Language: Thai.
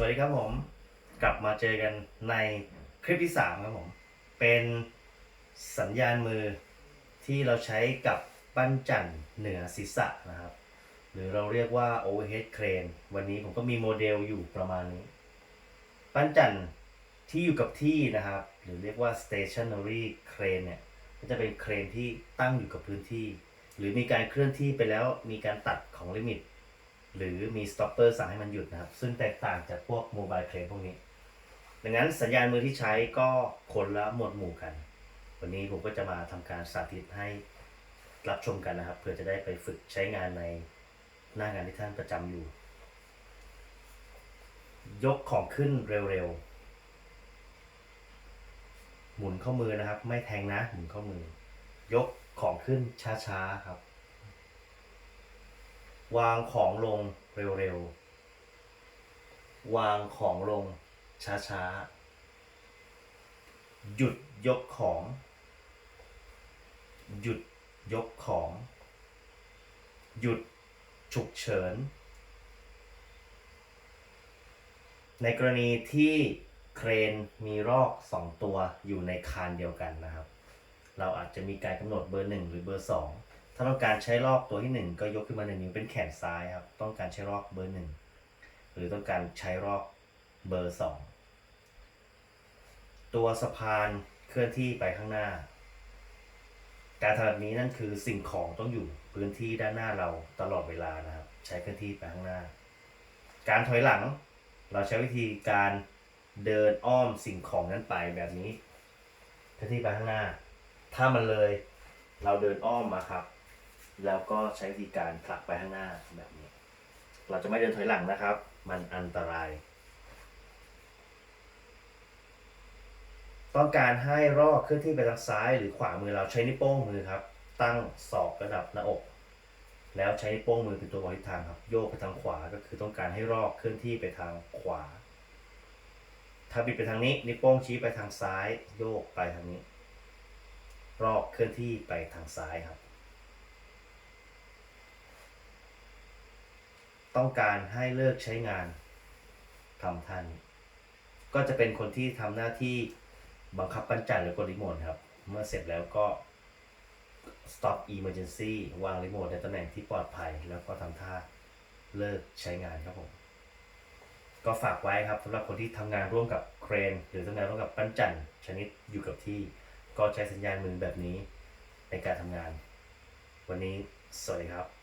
สวัสดีครับผม กลับมาเจอกันในคลิปที่ 3 ครับผม เป็นสัญญาณมือที่เราใช้กับปั้นจันเหนือศีรษะนะครับ หรือเราเรียกว่า overhead crane วันนี้ผมก็มีโมเดลอยู่ประมาณนี้ ปั้นจันที่อยู่กับที่นะครับ หรือเรียกว่า stationary crane เนี่ยก็จะเป็นเครนที่ตั้งอยู่กับพื้นที่ หรือมีการเคลื่อนที่ไปแล้วมีการตัดของลิมิต หรือมีสต็อปเปอร์สั่งให้มันหยุดนะครับ ซึ่งแตกต่างจากพวกโมบายเครนพวกนี้ ดังนั้นสัญญาณมือที่ใช้ก็คนละหมวดหมู่กัน วันนี้ผมก็จะมาทำการสาธิตให้รับชมกันนะครับ เพื่อจะได้ไปฝึกใช้งานในหน้างานที่ท่านประจำอยู่ ยกของขึ้นเร็วๆ หมุนข้อมือนะครับ ไม่แทงนะ หมุนข้อมือ ยกของขึ้นช้าๆครับ วางของลงเร็วๆ วางของลงช้าๆ หยุดยกของ หยุดยกของ หยุดฉุกเฉิน ในกรณีที่เครนมีรอกสองตัวอยู่ในคานเดียวกันนะครับ เราอาจจะมีการกำหนดเบอร์หนึ่งหรือเบอร์สอง ถ้าต้องการใช้รอกตัวที่หนึ่งก็ยกขึ้นมาหนึ่งนิ้วเป็นแขนซ้ายครับ ต้องการใช้รอกเบอร์หนึ่งหรือต้องการใช้รอกเบอร์สองตัวสะพานเคลื่อนที่ไปข้างหน้า การทำแบบนี้นั่นคือสิ่งของต้องอยู่พื้นที่ด้านหน้าเราตลอดเวลานะครับ ใช้เคลื่อนที่ไปข้างหน้า การถอยหลัง เราใช้วิธีการเดินอ้อมสิ่งของนั้นไปแบบนี้เคลื่อนที่ไปข้างหน้า ถ้ามันเลยเราเดินอ้อมมาครับ แล้วก็ใช้วิธีการผลักไปข้างหน้าแบบนี้ เราจะไม่เดินถอยหลังนะครับ มันอันตราย ต้องการให้รอกเคลื่อนที่ไปทางซ้ายหรือขวามือเราใช้นิ้วโป้งมือครับ ตั้งศอกระดับหน้าอก แล้วใช้นิ้วโป้งมือเป็นตัวบอกทิศทางครับ โยกไปทางขวาก็คือต้องการให้รอกเคลื่อนที่ไปทางขวา ถ้าบิดไปทางนี้นิ้วโป้งชี้ไปทางซ้าย โยกไปทางนี้ รอกเคลื่อนที่ไปทางซ้ายครับ ต้องการให้เลิกใช้งานทำท่าน ก็จะเป็นคนที่ทำหน้าที่บังคับปั้นจันหรือกดรีโมทครับ เมื่อเสร็จแล้วก็ stop emergency วางรีโมทในตำแหน่งที่ปลอดภัย แล้วก็ทำท่าเลิกใช้งานครับผม ก็ฝากไว้ครับสำหรับคนที่ทำงานร่วมกับเครน หรือทำงานร่วมกับปั้นจันชนิดอยู่กับที่ ก็ใช้สัญญาณมือแบบนี้ในการทำงาน วันนี้สวัสดีครับ